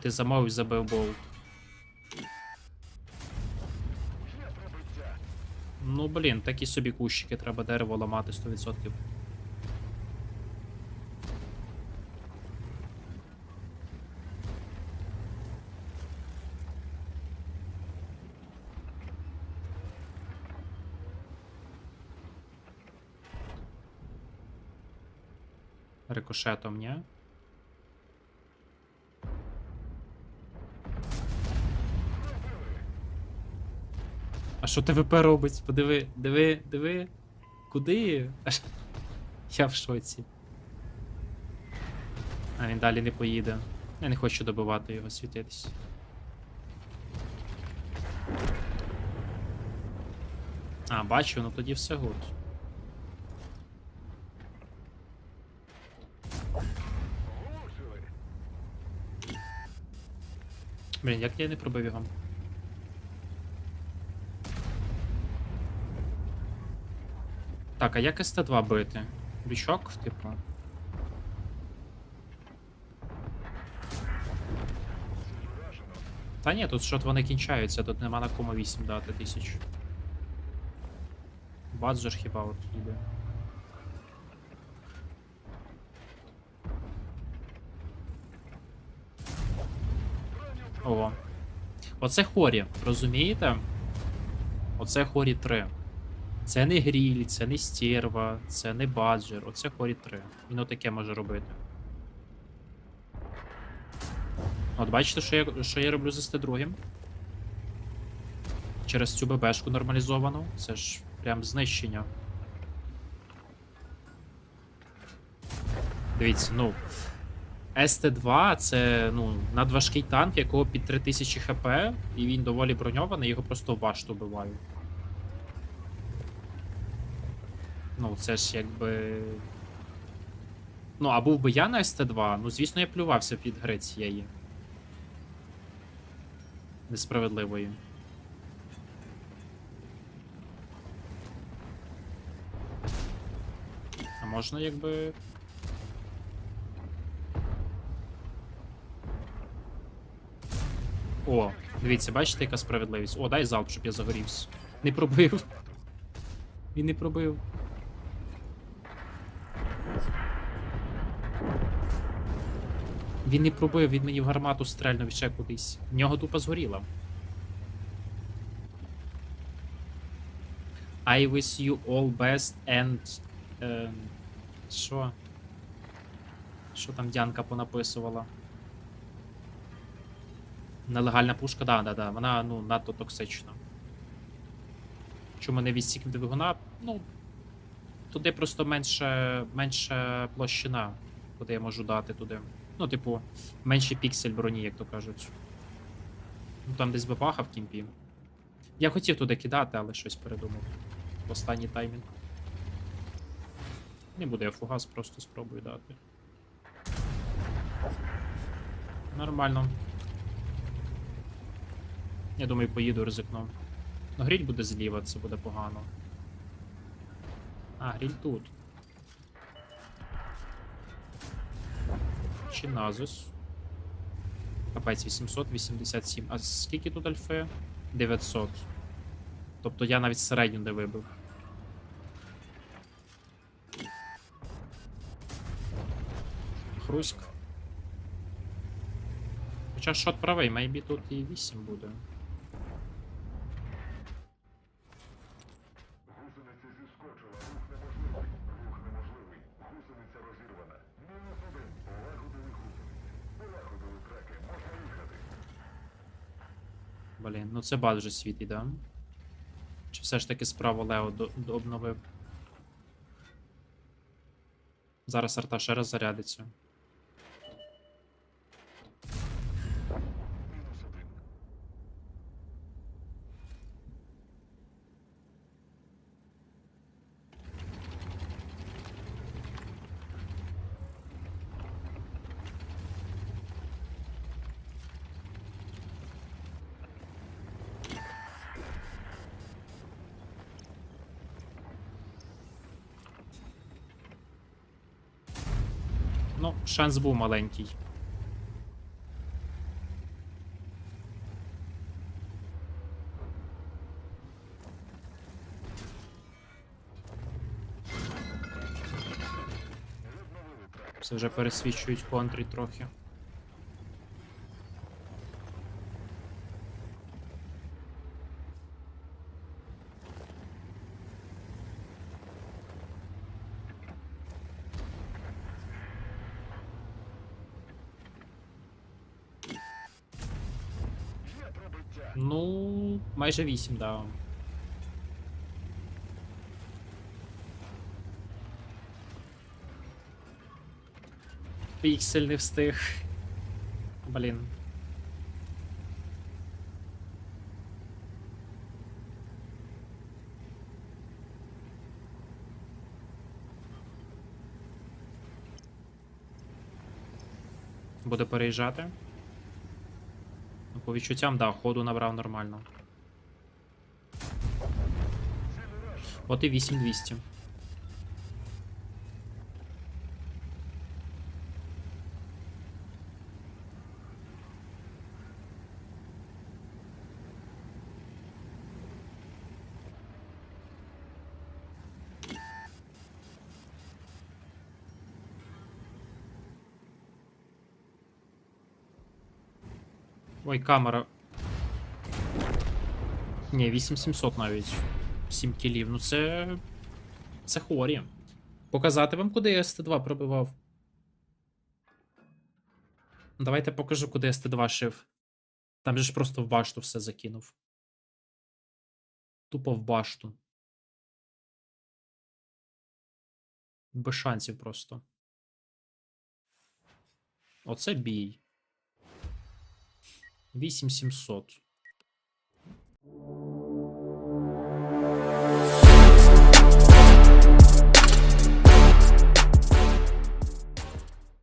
ти замовив і забив болт? Ну, блін, такі собі кущики, треба дерево ламати 100%. Рикошетом, ні? Що ТВП робить? Подиви, диви, диви. Куди? Я в шоці. А він далі не поїде. Я не хочу добивати його світитись. А, бачу, ну тоді все гуд. Блін, як я не пробив його? Так, а як СТ2 бити? Бічок, типу. Та ні, тут що вони кінчаються, тут нема на кому 8 дати тисяч. Бадзер хіба от їде. О. Оце хорі, розумієте? Оце хорі 3. Це не гріль, це не стерва, це не баджер, оце хорі 3. Він отаке може робити. От бачите, що я, що я роблю з ст 2 Через цю ББшку нормалізовану. Це ж прям знищення. Дивіться, ну. СТ2 це ну, надважкий танк, якого під 3000 хп, і він доволі броньований, його просто в башту Ну, це ж якби. Ну, а був би я на СТ2, ну, звісно, я плювався від гри цієї. Несправедливої. А можна якби. О, дивіться, бачите, яка справедливість. О, дай залп, щоб я загорівся. Не пробив. Він не пробив. Він не пробив, він мені в гармату стрельнув ще кудись. В нього тупо згоріло. I wish you all best and. Що? Що там Дянка понаписувала? Нелегальна пушка, да, да, да. Вона ну надто токсична. Чому не відсік двигуна? Ну. Туди просто менше, менше площина, куди я можу дати туди. Ну, типу, менший піксель броні, як то кажуть. Ну там десь бабаха в кімпі. Я хотів туди кидати, але щось передумав. Останній таймінг. Не буде я фугас, просто спробую дати. Нормально. Я думаю, поїду ризикну. Ну, гріль буде зліва, це буде погано. А, гріль тут. Чи Назус. Капець 887. А скільки тут альфи? 900. Тобто я навіть середню не вибив. Хруськ. Хоча шот правий, мейбі тут і 8 буде. Блін, ну це бад вже світ іде. Чи все ж таки справа Лео до, до обновив? Зараз арта ще раз зарядиться. Ну, шанс був маленький. Це вже пересвічують контрі трохи. Ну, майже 8, да. Піксель не встиг. Блін. Буде переїжджати. По відчуттям, да, ходу набрав нормально. От і 8200. Ой, камера. Ні, 8700 навіть. 7 кілів. Ну це. Це хворі. Показати вам, куди я СТ2 пробивав. Давайте покажу, куди я СТ2 шив. Там же ж просто в башту все закинув. Тупо в башту. Без шансів просто. Оце бій. 8700.